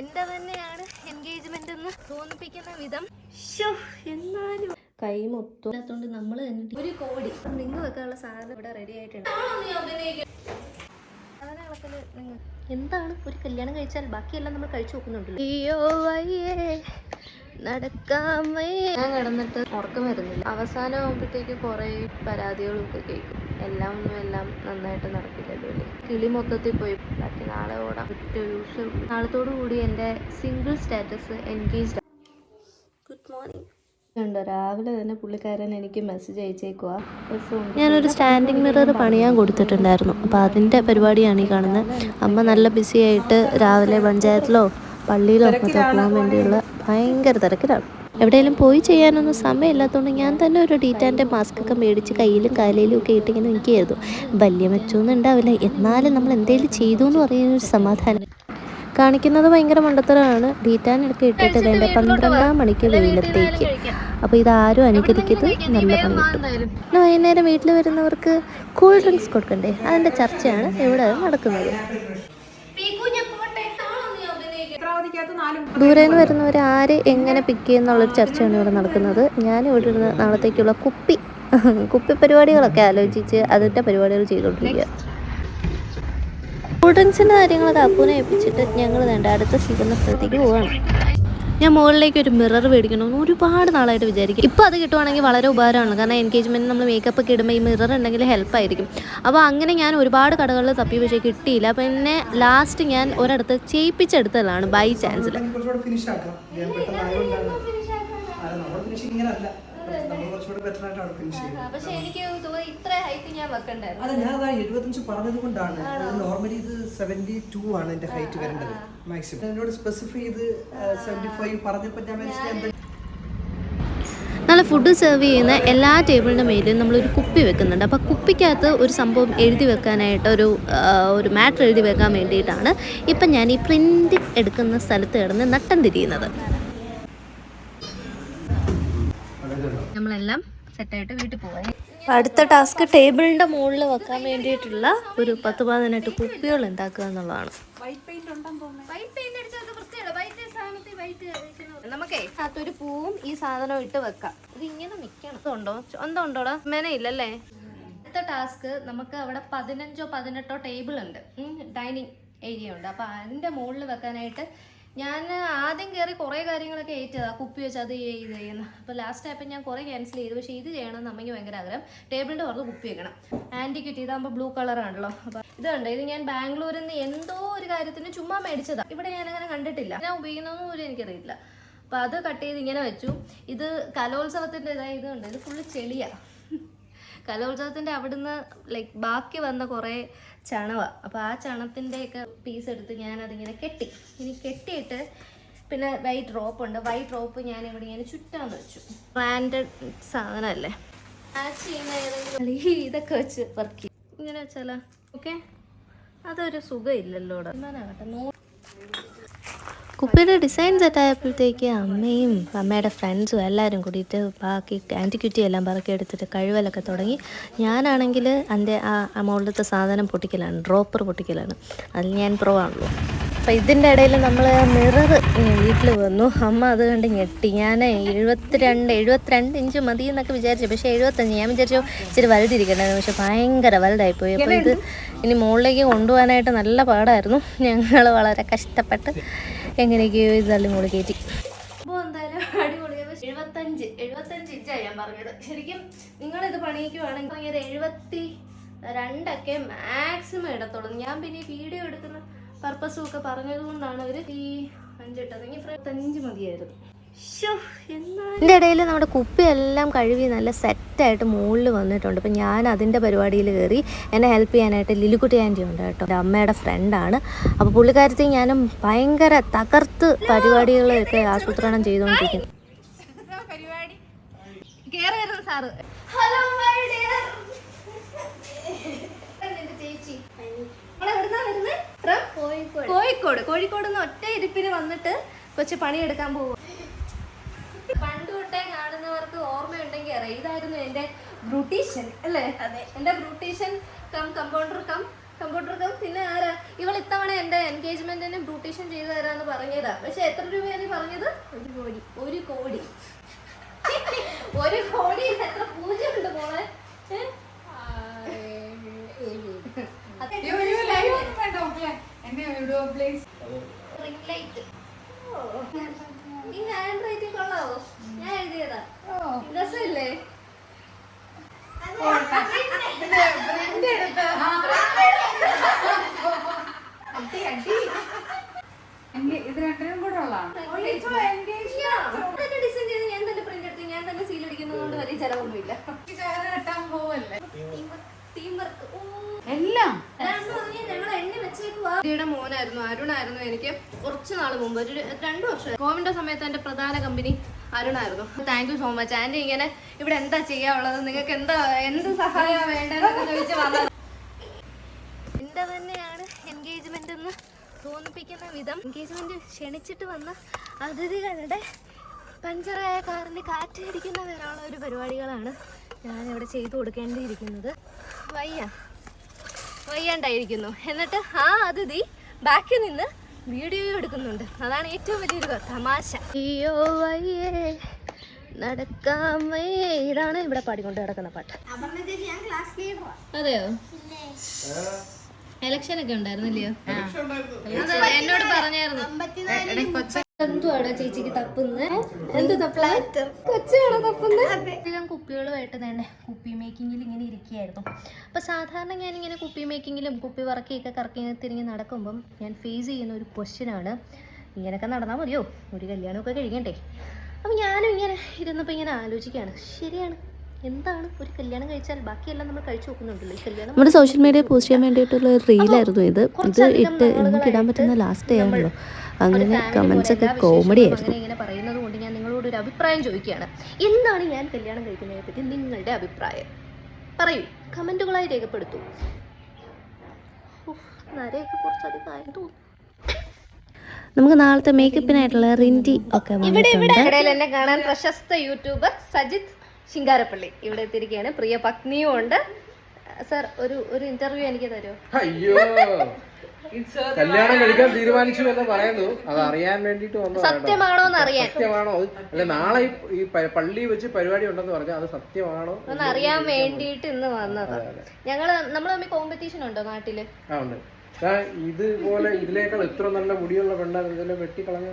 എന്റെ തന്നെയാണ് എൻഗേജ്മെന്റ് എന്ന് തോന്നിപ്പിക്കുന്ന വിധം. എന്നാലും. കൈ മൊത്തം അതുകൊണ്ട് നമ്മൾ തന്നെ ഒരു കോടി. വെക്കാനുള്ള സാധനം ഇവിടെ റെഡി ആയിട്ടുണ്ട്. എന്താണ്? ഒരു കല്യാണം കഴിച്ചാൽ ബാക്കിയെല്ലാം നമ്മൾ കഴിച്ചു നോക്കുന്നുണ്ടല്ലോ. അയ്യോ വയ്യേ നടക്കാമേ. ഞാൻ കിടന്നിട്ട് ഉറക്കം വരുന്നില്ല. അവസാനം ആകുമ്പോഴത്തേക്ക് കുറേ പരാതികളൊക്കെ ഒക്കെ കേൾക്കും. എല്ലാം ഒന്നും എല്ലാം നന്നായിട്ട് നടക്കില്ലല്ലോ കിളി മൊത്തത്തിൽ പോയി. ബാക്കി നാളെ ഓടാം. ഒറ്റ യൂസ് നാളത്തോടു കൂടി എന്റെ single status engaged good morning ഉണ്ടോ രാവിലെ തന്നെ പുള്ളിക്കാരൻ എനിക്ക് മെസ്സേജ് അയച്ചേക്കുവാ. ഞാനൊരു സ്റ്റാൻഡിങ് മിറർ പണിയാൻ കൊടുത്തിട്ടുണ്ടായിരുന്നു. അപ്പോൾ അതിന്റെ പരിപാടിയാണ് ഈ കാണുന്നത്. അമ്മ നല്ല ബിസി ആയിട്ട് രാവിലെ പഞ്ചായത്തിലോ പള്ളിയിലോ ഒക്കെ പോകാൻ വേണ്ടിയുള്ള ഭയങ്കര തിരക്കിലാണ്. എവിടെയെങ്കിലും പോയി ചെയ്യാനൊന്നും സമയമില്ലാത്തതുകൊണ്ട് ഞാൻ തന്നെ ഒരു ഡീറ്റാന്റെ മാസ്ക് ഒക്കെ മേടിച്ച് കയ്യിലും കാലയിലും ഒക്കെ ഇട്ടിങ്ങനെ നിൽക്കുകയായിരുന്നു. വലിയ മെച്ചമൊന്നും ഉണ്ടാവില്ല. എന്നാലും നമ്മൾ എന്തെങ്കിലും ചെയ്തു എന്ന് പറയുന്ന ഒരു സമാധാനം. കാണിക്കുന്നത് ഭയങ്കര മണ്ടത്തരമാണ്. ഡീറ്റാൻ ഒക്കെ ഇട്ടിട്ട് വേണ്ട പന്ത്രണ്ടാം മണിക്ക് വെയിലത്തേക്ക്. അപ്പോൾ ഇതാരും അനുകരിക്കരുത്. നല്ല പണി കിട്ടും. വൈകുന്നേരം വീട്ടിൽ വരുന്നവർക്ക് കൂൾ ഡ്രിങ്ക്സ് കൊടുക്കണ്ടേ? അതിന്റെ ചർച്ചയാണ്. ഇവിടെ നടക്കുന്നത്. ദൂരെ നിന്ന് വരുന്നവർ ആര് എങ്ങനെ പിക്ക് ചെയ്യുന്നുള്ളൊരു ചർച്ചയാണ് ഇവിടെ നടക്കുന്നത്. ഞാൻ ഇവിടെ ഇരുന്ന് നാളത്തേക്കുള്ള കുപ്പി കുപ്പി പരിപാടികളൊക്കെ ആലോചിച്ച് അതിന്റെ പരിപാടികൾ ചെയ്തുകൊണ്ടിരിക്കുക. കൂൾ ഡ്രിങ്ക്സിന്റെ കാര്യങ്ങളൊക്കെ അപ്പൂനെ ഏൽപ്പിച്ചിട്ട് ഞങ്ങൾ വേണ്ട അടുത്ത സ്വീകരണ സ്ഥലത്തേക്ക് പോവാണ്. ഞാൻ മുകളിലേക്ക് ഒരു മിറർ മേടിക്കണമെന്ന് ഒരുപാട് നാളായിട്ട് വിചാരിക്കും. ഇപ്പോൾ അത് കിട്ടുവാണെങ്കിൽ വളരെ ഉപകാരമാണ് കാരണം എൻഗേജ്മെന്റ് നമ്മൾ മേക്കപ്പ് ഒക്കെ ഇടുമ്പോൾ ഈ മിറർ ഉണ്ടെങ്കിൽ ഹെൽപ്പ് ആയിരിക്കും. അപ്പോൾ അങ്ങനെ ഞാൻ ഒരുപാട് കടകളിൽ തപ്പി പക്ഷേ കിട്ടിയില്ല. പിന്നെ ലാസ്റ്റ് ഞാൻ ഒരിടത്ത് ചെയ്യിപ്പിച്ചെടുത്തതാണ് ബൈ ചാൻസിൽ ബെറ്റർ ആയിട്ടാണ് ഫിനിഷ് ചെയ്യുന്നത് പക്ഷേ എനിക്ക് തോന്നുന്നു ഇത്ര ഹൈറ്റ് ഞാൻ വെക്കണ്ടായിരുന്നു. അല്ല ഞാൻ അതാ എഴുപത്തഞ്ച് പറഞ്ഞത് കൊണ്ടാണ്. നോർമലി ഇത് സെവന്റി ടു ആണ് എന്റെ ഹൈറ്റ് വരേണ്ടത് മാക്സിമം എന്നോട് സ്പെസിഫൈ ചെയ്ത് സെവന്റി ഫൈവ് പറഞ്ഞപ്പോൾ ഞാൻ മനസ്സിലായി എന്താ നല്ല ഫുഡ് സെർവ് ചെയ്യുന്ന എല്ലാ ടേബിളിന്റെ മേലും നമ്മളൊരു കുപ്പി വെക്കുന്നുണ്ട്. അപ്പോൾ കുപ്പിക്കകത്ത് ഒരു സംഭവം എഴുതി വെക്കാനായിട്ട് ഒരു ഒരു മാറ്റർ എഴുതി വെക്കാൻ വേണ്ടിയിട്ടാണ് ഇപ്പം ഞാൻ ഈ പ്രിന്റ് എടുക്കുന്ന സ്ഥലത്ത് കിടന്ന് നട്ടം തിരിയുന്നത്. നമ്മളെല്ലാം സെറ്റായിട്ട് വീട്ടിൽ പോവാം. അടുത്ത ടാസ്ക് ടേബിളിന്റെ മുകളിൽ വെക്കാൻ വേണ്ടിയിട്ടുള്ള ഒരു പത്ത് പതിനെട്ട് കുപ്പികൾ ഉണ്ടാക്കുക എന്നുള്ളതാണ്. നമുക്കേ അകത്തൊരു പൂവും ഈ സാധനവും ഇട്ട് വെക്കാം. ഇത് ഇങ്ങനെ നിക്കണം. ഉണ്ടോ എന്തോ ഉണ്ടോടാ മെനയില്ലല്ലേ? അടുത്ത ടാസ്ക് നമുക്ക് അവിടെ പതിനഞ്ചോ പതിനെട്ടോ ടേബിൾ ഉണ്ട്. ഡൈനിങ് ഏരിയ ഉണ്ട്. അപ്പൊ അതിന്റെ മുകളിൽ വെക്കാനായിട്ട് ഞാൻ ആദ്യം കയറി കുറേ കാര്യങ്ങളൊക്കെ ഏറ്റതാ. കുപ്പി വെച്ച് അത് ചെയ്ത് ചെയ്യുന്നു. അപ്പോൾ ലാസ്റ്റ് ആയപ്പോൾ ഞാൻ കുറേ ക്യാൻസൽ ചെയ്തു. പക്ഷേ ഇത് ചെയ്യണമെന്ന് അമ്മയ്ക്ക് ഭയങ്കര ആഗ്രഹം. ടേബിളിന്റെ പുറത്ത് കുപ്പി വെക്കണം. ആന്റി കിട്ടി ഇതാകുമ്പോൾ ബ്ലൂ കളറാണല്ലോ അപ്പോൾ ഇതുണ്ട് ഇത് ഞാൻ ബാംഗ്ലൂരിൽ നിന്ന് എന്തോ ഒരു കാര്യത്തിന് ചുമ്മാ മേടിച്ചതാ. ഇവിടെ ഞാൻ അങ്ങനെ കണ്ടിട്ടില്ല. ഞാൻ ഉപയോഗിക്കുന്നതൊന്നും പോലും എനിക്കറിയില്ല. അപ്പോൾ അത് കട്ട് ചെയ്ത് ഇങ്ങനെ വെച്ചു. ഇത് കലോത്സവത്തിന്റെ ഇതായത് ഇതുണ്ട് ഇത് ഫുള്ള് ചെളിയാ. കലോത്സവത്തിന്റെ അവിടുന്ന് ലൈക്ക് ബാക്കി വന്ന കുറേ ചണവ. അപ്പോൾ ആ ചണത്തിന്റെയൊക്കെ പീസ് എടുത്ത് ഞാൻ അതിങ്ങനെ കെട്ടി. ഇനി കെട്ടിയിട്ട് പിന്നെ വൈറ്റ് റോപ്പ് ഉണ്ട്. വൈറ്റ് റോപ്പ് ഞാൻ ഇവിടെ ഇങ്ങനെ ചുറ്റാന്ന് വെച്ചു. ബ്രാൻഡഡ് സാധനമല്ലേ? മാച്ച് ചെയ്യുന്ന ഏതെങ്കിലും ഇതൊക്കെ വെച്ച് വർക്ക് ഇങ്ങനെ വെച്ചാലോ? ഓക്കെ അതൊരു സുഖമില്ലല്ലോ ഇവിടെ നൂ കുപ്പിയുടെ ഡിസൈൻ സെറ്റായപ്പോഴത്തേക്ക് അമ്മയും അമ്മയുടെ ഫ്രണ്ട്സും എല്ലാവരും കൂടിയിട്ട് ബാക്കി ആന്റിക്യൂറ്റി എല്ലാം പറക്കി എടുത്തിട്ട് കഴിവലൊക്കെ തുടങ്ങി. ഞാനാണെങ്കിൽ എന്റെ ആ മുകളിലത്തെ സാധനം പൊട്ടിക്കലാണ് ഡ്രോപ്പർ പൊട്ടിക്കലാണ്. അതിൽ ഞാൻ പ്രോ ആണല്ലോ. അപ്പോൾ ഇതിന്റെ ഇടയിൽ നമ്മൾ മിറർ വീട്ടിൽ വന്നു. അമ്മ അത് കണ്ട് ഞെട്ടി. ഞാൻ എഴുപത്തിരണ്ട് എഴുപത്തിരണ്ട് ഇഞ്ച് മതി എന്നൊക്കെ വിചാരിച്ചു. പക്ഷേ എഴുപത്തഞ്ച് ഞാൻ വിചാരിച്ചു ഇച്ചിരി വലുതിരിക്കണ്ടായിരുന്നു പക്ഷെ ഭയങ്കര വലുതായിപ്പോയി അപ്പോൾ ഇത് ഇനി മുകളിലേക്ക് കൊണ്ടുപോകാനായിട്ട് നല്ല പാടായിരുന്നു. ഞങ്ങൾ വളരെ കഷ്ടപ്പെട്ട് എങ്ങനെയൊക്കെയോ ഇത് തള്ളി മുകളിൽ കയറ്റി. അപ്പോൾ എന്തായാലും അടിപൊളി എഴുപത്തഞ്ച് എഴുപത്തഞ്ച് ഇഞ്ചാണ് ഞാൻ പറഞ്ഞത്. ശരിക്കും നിങ്ങളിത് പണിയിക്കുവാണെങ്കിൽ ഭയങ്കര എഴുപത്തി രണ്ടൊക്കെ മാക്സിമം ഇടത്തുള്ളൂ. ഞാൻ പിന്നെ വീഡിയോ എടുക്കുന്ന പർപ്പസും ഒക്കെ പറഞ്ഞത് കൊണ്ടാണ് അവർ ഈ അഞ്ചിട്ടത്. ഇനി ഇരുപത്തഞ്ച് മതിയായിരുന്നു. ഇതിന്റെ ഇടയിൽ നമ്മുടെ കുപ്പിയെല്ലാം കഴുകി നല്ല സെറ്റായിട്ട് മുകളിൽ വന്നിട്ടുണ്ട്. അപ്പം ഞാൻ അതിന്റെ പരിപാടിയിൽ കയറി എന്നെ ഹെൽപ്പ് ചെയ്യാനായിട്ട് ലിലിക്കുട്ടി ആന്റി ഉണ്ട് കേട്ടോ. എന്റെ അമ്മയുടെ ഫ്രണ്ടാണ് അപ്പോൾ പുള്ളിക്കാരത്തി ഞാനും ഭയങ്കര തകർത്ത് പരിപാടികളൊക്കെ ആസൂത്രണം ചെയ്തുകൊണ്ടിരിക്കുന്നു. സാറ്. ചേച്ചി കോഴിക്കോട്. കോഴിക്കോട് നിന്ന് ഒറ്റ ഇരിപ്പിന് വന്നിട്ട് കൊച്ചു പണിയെടുക്കാൻ പോകും പണ്ട് തൊട്ടേ കാണുന്നവർക്ക് ഓർമ്മയുണ്ടെങ്കിൽ അറിയാം. ഇതായിരുന്നു എന്റെ ബ്രൂട്ടീഷ്യൻ അല്ലേ? എന്റെ beautician cum compounder cum computer പിന്നെ ആരാ? ഇവൾ ഇത്തവണ എന്റെ എൻഗേജ്മെന്റിന് ബ്രൂട്ടീഷ്യൻ ചെയ്തു തരാന്ന് പറഞ്ഞതാ. പക്ഷെ എത്ര രൂപയാണ് പറഞ്ഞത്? ഒരു കോടി. ഒരു കോടി. ഒരു കോടി. എത്ര പൂജ ഉണ്ട് മോളെ ഏ? അത് ring light. ഈ ഹാൻഡ് റൈറ്റിംഗ് കൊള്ളാവോ? ഞാൻ എഴുതിയതാ. രസമില്ലേ ഇത് രണ്ടിനും കൂടെ ഉള്ളതാണ്. ഡിസൈൻ ചെയ്ത് ഞാൻ തന്നെ പ്രിന്റ് എടുത്ത് ഞാൻ തന്നെ സീൽ അടിക്കുന്നതുകൊണ്ട് വലിയ ചെലവൊന്നുമില്ല. കെട്ടാൻ പോവല്ലേ? ടീം വർക്ക് എല്ലാം. മോനായിരുന്നു അരുണായിരുന്നു എനിക്ക് കുറച്ച് നാൾ മുമ്പ് ഒരു രണ്ടു വർഷം. കോവിഡിന്റെ സമയത്ത് എന്റെ പ്രധാന company അരുണായിരുന്നു. Thank you so much aunty ഇങ്ങനെ ഇവിടെ എന്താ ചെയ്യാനുള്ളത് നിങ്ങൾക്ക് എന്താ എന്ത് സഹായം വേണ്ടതെന്ന് ചോദിച്ചു വന്നത്. എന്റെ തന്നെയാണ് എൻഗേജ്മെന്റ് എന്ന് തോന്നിപ്പിക്കുന്ന വിധം. എൻഗേജ്മെന്റ് ക്ഷണിച്ചിട്ട് വന്ന അതിഥികളുടെ പഞ്ചറായ കാറിന് കാറ്റടിക്കുന്ന വരാനുള്ള ഒരു പരിപാടികളാണ് ഞാനിവിടെ ചെയ്തു കൊടുക്കേണ്ടിയിരിക്കുന്നത്. വയ്യ. വയ്യാണ്ടായിരിക്കുന്നു. എന്നിട്ട് ആ അതിഥി ബാക്കിൽ നിന്ന് വീഡിയോ എടുക്കുന്നുണ്ട്. അതാണ് ഏറ്റവും വലിയൊരു തമാശ. അയ്യോ വയ്യേ. നടക്കാൻ വയ്യേ. ഇതാണ് ഇവിടെ പാടിക്കൊണ്ട് കിടക്കുന്ന പാട്ട്. അതെയോ? എലക്ഷൻ ഒക്കെ ഉണ്ടായിരുന്നില്ലയോ? എന്നോട് പറഞ്ഞായിരുന്നു. എന്തുവാടോ ചേച്ചിക്ക് തപ്പുന്നത്. എന്ത് തപ്പുന്നത് കൊച്ചാണോ തപ്പുന്നത്? അധികം കുപ്പികളുമായിട്ട് തന്നെ കുപ്പി മേക്കിങ്ങിൽ ഇങ്ങനെ ഇരിക്കുകയായിരുന്നു. അപ്പോൾ സാധാരണ ഞാനിങ്ങനെ കുപ്പി മേക്കിങ്ങിലും കുപ്പി വറക്കിയൊക്കെ കറക്കി തിരിഞ്ഞ് നടക്കുമ്പം ഞാൻ ഫേസ് ചെയ്യുന്ന ഒരു ക്വസ്റ്റ്യനാണ് ഇങ്ങനെയൊക്കെ നടന്നാൽ മതിയോ? ഒരു കല്യാണമൊക്കെ കഴിയണ്ടേ? അപ്പം ഞാനും ഇങ്ങനെ ഇരുന്നപ്പോൾ ഇങ്ങനെ ആലോചിക്കുകയാണ്. ശരിയാണ്. എന്താണ്? ഒരു കല്യാണം കഴിച്ചാൽ ബാക്കിയെല്ലാം നമ്മൾ കഴിച്ചു നോക്കുന്നുണ്ടല്ലോ. കല്യാണം നമ്മുടെ സോഷ്യൽ മീഡിയ പോസ്റ്റ് ചെയ്യാൻ വേണ്ടിയിട്ടുള്ള ഒരു റീലായിരുന്നു ഇത്. ഇത് ഇട്ട് നമുക്ക് ഇടാൻ പറ്റുന്ന ലാസ്റ്റ് ഡേ ആണല്ലോ. അങ്ങനെ കമന്റ്സ് ഒക്കെ കോമഡി ആയിരുന്നു. ഇങ്ങനെ പറയുന്നത് കൊണ്ട് ഞാൻ നിങ്ങളോട് ഒരു അഭിപ്രായം ചോദിക്കുകയാണ്. എന്താണ് ഞാൻ കല്യാണം കഴിക്കുന്നതിനെ പറ്റി നിങ്ങളുടെ അഭിപ്രായം? പറയൂ. കമന്റുകളായി രേഖപ്പെടുത്തൂ. ഉഫ്, നരയൊക്കെ കുറച്ചധികം ആയെന്ന് തോന്നുന്നു. നമുക്ക് നാളത്തെ മേക്കപ്പിനായിട്ടുള്ള റിന്റി ഒക്കെ ഇവിടെ എന്നെ കാണാൻ പ്രശസ്ത യൂട്യൂബർ സജിത് ശിങ്കാരപ്പള്ളി ഇവിടെ എത്തിയിരിക്കുകയാണ്. പ്രിയ പത്നിയും ഉണ്ട്. സർ ഒരു ഒരു ഇന്റർവ്യൂ എനിക്ക് തരുമോ? അയ്യോ. കല്യാണം കഴിക്കാൻ തീരുമാനിച്ചു എന്ന് പറയുന്നു. അത് അറിയാൻ വേണ്ടിട്ട് വന്നതാണ് കേട്ടോ. സത്യമാണോ അറിയാൻ? സത്യമാണോ? അല്ല നാളെ ഈ- പള്ളി വെച്ച് പരിപാടി ഉണ്ടെന്ന് പറഞ്ഞാൽ അത് സത്യമാണോ? ഒന്ന് അറിയാൻ വേണ്ടിയിട്ട് ഇന്ന് വന്നത്. ഞങ്ങൾ നമ്മൾ തമ്മിൽ കോമ്പറ്റീഷൻ ഉണ്ടോ നാട്ടിൽ? ആ ഉണ്ട്. ഇതുപോലെ ഇതിനേക്കാൾ ഇത്ര നല്ല മുടിയുള്ള പെണ്ണാ വെട്ടി കളഞ്ഞു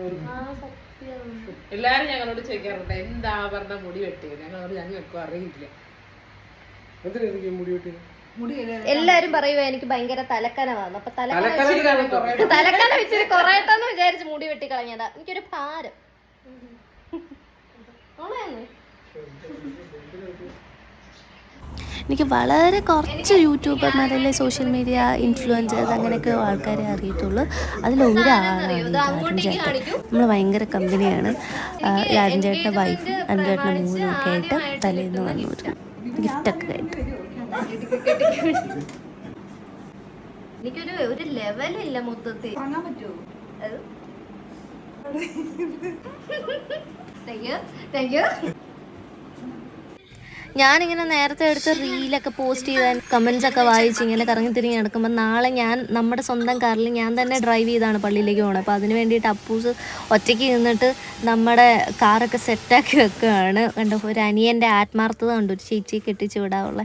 എല്ലാരും ഞങ്ങളോട് ചോദിക്കാറുണ്ട് എന്താ പറഞ്ഞ മുടി വെട്ടിയത് ഞങ്ങളോട് ഞങ്ങൾക്കും അറിയില്ല. മുടി വെട്ടിയത് എല്ലാരും പറയുക എനിക്ക് ഭയങ്കര തലക്കനമാണ് അപ്പൊ തലക്കന തലക്കന വെച്ചിട്ട് കൊറേട്ടെന്ന് വിചാരിച്ച് മുടി വെട്ടി കളഞ്ഞതാ എനിക്കൊരു ഭാരം? എനിക്ക് വളരെ കുറച്ച് യൂട്യൂബർമാരല്ലേ സോഷ്യൽ മീഡിയ ഇൻഫ്ലുവൻസേഴ്സ് അങ്ങനെയൊക്കെ ആൾക്കാരെ അറിയത്തുള്ളൂ. അതിലൊരാളാണ് രാജൻ ചേട്ടൻ. നമ്മൾ ഭയങ്കര കമ്പനിയാണ്. ലാരൻ രാജൻ ചേട്ടന്റെ വൈഫ് അനുചേട്ടന്റെ മൂന്നും ഒക്കെ ആയിട്ട് തലേന്ന് വന്നു. ഗിഫ്റ്റൊക്കെ ആയിട്ട്. എനിക്കൊരു ഒരു ലെവലില്ല മൊത്തത്തിൽ. താങ്ക് യു താങ്ക് യു ഞാനിങ്ങനെ നേരത്തെ എടുത്ത് റീലൊക്കെ പോസ്റ്റ് ചെയ്താൽ കമൻസ് ഒക്കെ വായിച്ച് ഇങ്ങനെ കറങ്ങി തിരിഞ്ഞ് നടക്കുമ്പോൾ നാളെ ഞാൻ നമ്മുടെ സ്വന്തം കാറിൽ ഞാൻ തന്നെ ഡ്രൈവ് ചെയ്താണ് പള്ളിയിലേക്ക് പോകണം അപ്പോൾ അതിന് വേണ്ടിയിട്ട് അപ്പൂസ് ഒറ്റയ്ക്ക് നിന്നിട്ട് നമ്മുടെ കാറൊക്കെ സെറ്റാക്കി വെക്കുകയാണ്. കണ്ടോ ഒരു അനിയന്റെ ആത്മാർത്ഥത ഉണ്ട് ഒരു ചേച്ചിയെ കെട്ടിച്ച് വിടാനുള്ള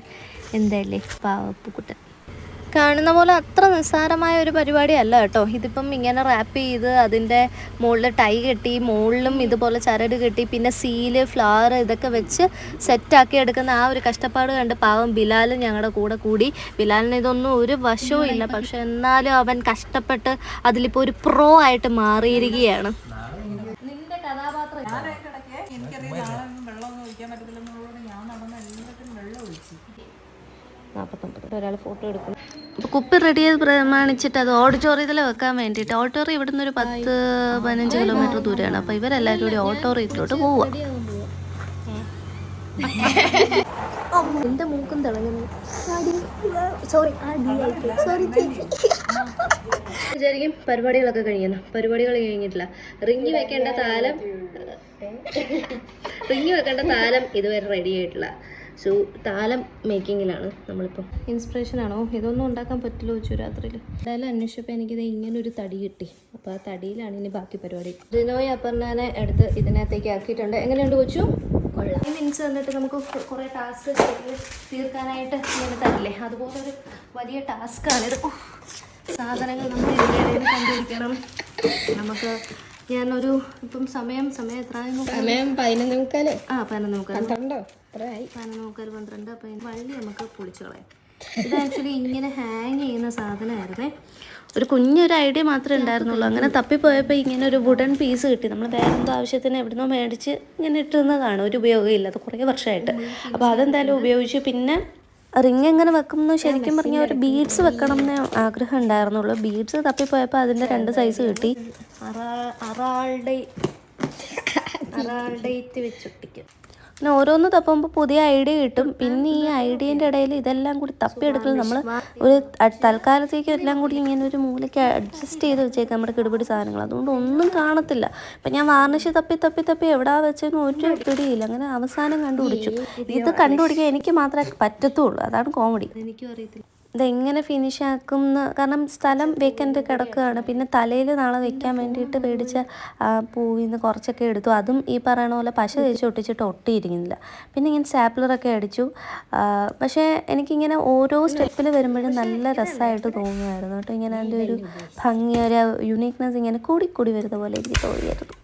എന്തായാലേ പാവപ്പുക്കുട്ടൻ. കാണുന്ന പോലെ അത്ര നിസ്സാരമായ ഒരു പരിപാടി അല്ല കേട്ടോ. ഇതിപ്പം ഇങ്ങനെ റാപ്പ് ചെയ്ത് അതിന്റെ മുകളിൽ ടൈ കെട്ടി മുകളിലും ഇതുപോലെ ചരട് കെട്ടി പിന്നെ സീൽ ഫ്ലവർ ഇതൊക്കെ വെച്ച് സെറ്റാക്കി എടുക്കുന്ന ആ ഒരു കഷ്ടപ്പാട് കണ്ട് പാവം ബിലാൽ ഞങ്ങളുടെ കൂടെ കൂടി. ബിലാലിന് ഇതൊന്നും ഒരു വശവും ഇല്ല. പക്ഷെ എന്നാലും അവൻ കഷ്ടപ്പെട്ട് അതിലിപ്പോൾ ഒരു പ്രോ ആയിട്ട് മാറിയിരിക്കുകയാണ്. നിന്റെ കഥാപാത്രം നാൽപ്പത്തൊമ്പത് ഒരാൾ ഫോട്ടോ എടുക്കും അപ്പോൾ കുപ്പി റെഡി ചെയ്ത് പ്രമാണിച്ചിട്ട് അത് ഓഡിറ്റോറിയത്തിൽ വെക്കാൻ വേണ്ടിയിട്ട്. ഓട്ടോറി ഇവിടുന്ന് ഒരു പത്ത് പതിനഞ്ച് കിലോമീറ്റർ ദൂരെയാണ്. അപ്പോൾ ഇവരെല്ലാവരും കൂടി ഓട്ടോറിയത്തിലോട്ട് പോവുക എന്റെ മൂക്കും തിളങ്ങുന്നു. സോറി സോറി വിചാരിക്കും പരിപാടികളൊക്കെ കഴിയുന്നു പരിപാടികൾ കഴിഞ്ഞിട്ടില്ല. റിങ്ങി വെക്കേണ്ട താലം റിങ്ങി വെക്കേണ്ട താലം ഇതുവരെ റെഡി ആയിട്ടില്ല. സോ താലം മേക്കിങ്ങിലാണ് നമ്മളിപ്പോൾ ഇൻസ്പിറേഷൻ ആണോ ഇതൊന്നും ഉണ്ടാക്കാൻ പറ്റില്ല വെച്ചു രാത്രിയിൽ. എന്തായാലും അന്വേഷിച്ചപ്പോൾ എനിക്കിത് ഇങ്ങനെ ഒരു തടി കിട്ടി. അപ്പോൾ ആ തടിയിലാണ് ഇനി ബാക്കി പരിപാടി. റിനോയ് അപ്പർണാനെ എടുത്ത് ഇതിനകത്തേക്ക് ആക്കിയിട്ടുണ്ട്. എങ്ങനെയുണ്ട് കൊച്ചു? കൊള്ളാം. ഈ മിനിറ്റ്സ് വന്നിട്ട് നമുക്ക് കുറേ ടാസ്ക് തീർക്കാനായിട്ട് ഇങ്ങനെ തരില്ലേ? അതുപോലെ ഒരു വലിയ ടാസ്ക്കാണിത് ഇത്. സാധനങ്ങൾ നമ്മൾ ഇതിനിടയിൽ കണ്ടുപിടിക്കണം? നമുക്ക് ഞാനൊരു ഇപ്പം സമയം സമയം എത്ര സമയം പതിനൊന്ന് മുക്കാൽ. ആ പതിനൊന്ന് മുക്കാൽ പന്ത്രണ്ടോ? അത്രയായി. കാരണം നമുക്കൊരു പന്ത്രണ്ട് അപ്പൊ വള്ളി നമുക്ക് പൊളിച്ചു കളയാം. ഇത് ആക്ച്വലി ഇങ്ങനെ ഹാങ് ചെയ്യുന്ന സാധനമായിരുന്നേ. ഒരു കുഞ്ഞൊരു ഐഡിയ മാത്രമേ ഉണ്ടായിരുന്നുള്ളൂ. അങ്ങനെ തപ്പിപ്പോയപ്പോൾ ഇങ്ങനെ ഒരു വുഡൻ പീസ് കിട്ടി. നമ്മൾ വേറെ എന്തോ ആവശ്യത്തിന് എവിടുന്നോ മേടിച്ച് ഇങ്ങനെ ഇട്ടുന്നതാണ് ഒരു ഉപയോഗമില്ല അത് കുറേ വർഷമായിട്ട്. അപ്പോൾ അതെന്തായാലും ഉപയോഗിച്ച്. പിന്നെ റിങ് എങ്ങനെ വെക്കുമെന്ന് ശരിക്കും പറഞ്ഞാൽ ഒരു ബീഡ്സ് വെക്കണം എന്ന് ആഗ്രഹം ഉണ്ടായിരുന്നുള്ളൂ. ബീഡ്സ് തപ്പിപ്പോയപ്പോൾ അതിന്റെ രണ്ട് സൈസ് കിട്ടി. അറാളുടേറ്റ് വെച്ചൊട്ടിക്കും പിന്നെ ഓരോന്ന് തപ്പുമ്പോൾ പുതിയ ഐഡിയ കിട്ടും. പിന്നെ ഈ ഐഡിയന്റെ ഇടയിൽ ഇതെല്ലാം കൂടി തപ്പിയെടുക്കൽ നമ്മൾ ഒരു തൽക്കാലത്തേക്ക് എല്ലാം കൂടി ഇങ്ങനെ ഒരു മൂലയ്ക്ക് അഡ്ജസ്റ്റ് ചെയ്ത് വെച്ചേക്കാം നമ്മുടെ കിടുപിടി സാധനങ്ങൾ അതുകൊണ്ട് ഒന്നും കാണത്തില്ല. ഇപ്പം ഞാൻ വാർണിഷ് തപ്പി തപ്പി തപ്പി എവിടാ വെച്ചെന്ന് ഒരു പിടിയില്ല. അങ്ങനെ അവസാനം കണ്ടുപിടിച്ചു. ഇത് കണ്ടുപിടിക്കാൻ എനിക്ക് മാത്രമേ പറ്റത്തുള്ളൂ. അതാണ് കോമഡി. എനിക്കും അറിയത്തില്ല. ഇതെങ്ങനെ ഫിനിഷ് ആക്കുന്ന കാരണം സ്ഥലം വേക്കന്റ് കിടക്കുകയാണ്. പിന്നെ തലയിൽ നാളെ വെക്കാൻ വേണ്ടിയിട്ട് മേടിച്ച പൂവിൽ നിന്ന് കുറച്ചൊക്കെ എടുത്തു. അതും ഈ പറയണ പോലെ പശ തേച്ച് ഒട്ടിച്ചിട്ട് ഒട്ടിയിരിക്കുന്നില്ല. പിന്നെ ഇങ്ങനെ സ്റ്റാപ്ലറൊക്കെ അടിച്ചു. പക്ഷേ എനിക്കിങ്ങനെ ഓരോ സ്റ്റെപ്പിൽ വരുമ്പോഴും നല്ല രസമായിട്ട് തോന്നുമായിരുന്നു കേട്ടോ. ഇങ്ങനെ അതിന്റെ ഒരു ഭംഗി ഒരു യുണീക്നെസ് ഇങ്ങനെ കൂടി കൂടി വരുന്ന പോലെ എനിക്ക് തോന്നിയായിരുന്നു.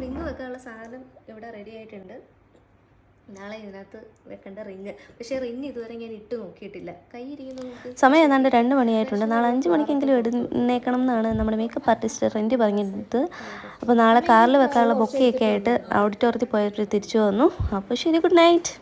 റിങ് വെക്കാനുള്ള സാധനം ഇവിടെ റെഡി ആയിട്ടുണ്ട്. നാളെ ഇതിനകത്ത് വെക്കേണ്ട റിങ്. പക്ഷേ റിങ് ഇതുവരെ ഞാൻ ഇട്ട് നോക്കിയിട്ടില്ല. കൈ ഇരിക്കുന്ന സമയം ഏതാണ്ട് രണ്ട് മണിയായിട്ടുണ്ട്. നാളെ അഞ്ച് മണിക്കെങ്കിലും എടുന്നേക്കണം എന്നാണ് നമ്മുടെ മേക്കപ്പ് ആർട്ടിസ്റ്റ് റെന്റ് പറഞ്ഞിരുന്നത്. അപ്പോൾ നാളെ കാറിൽ വെക്കാനുള്ള ബൊക്കെയൊക്കെ ആയിട്ട് ഓഡിറ്റോറിയത്തിൽ പോയിട്ട് തിരിച്ചു വന്നു. അപ്പോൾ ശരി ഗുഡ് നൈറ്റ്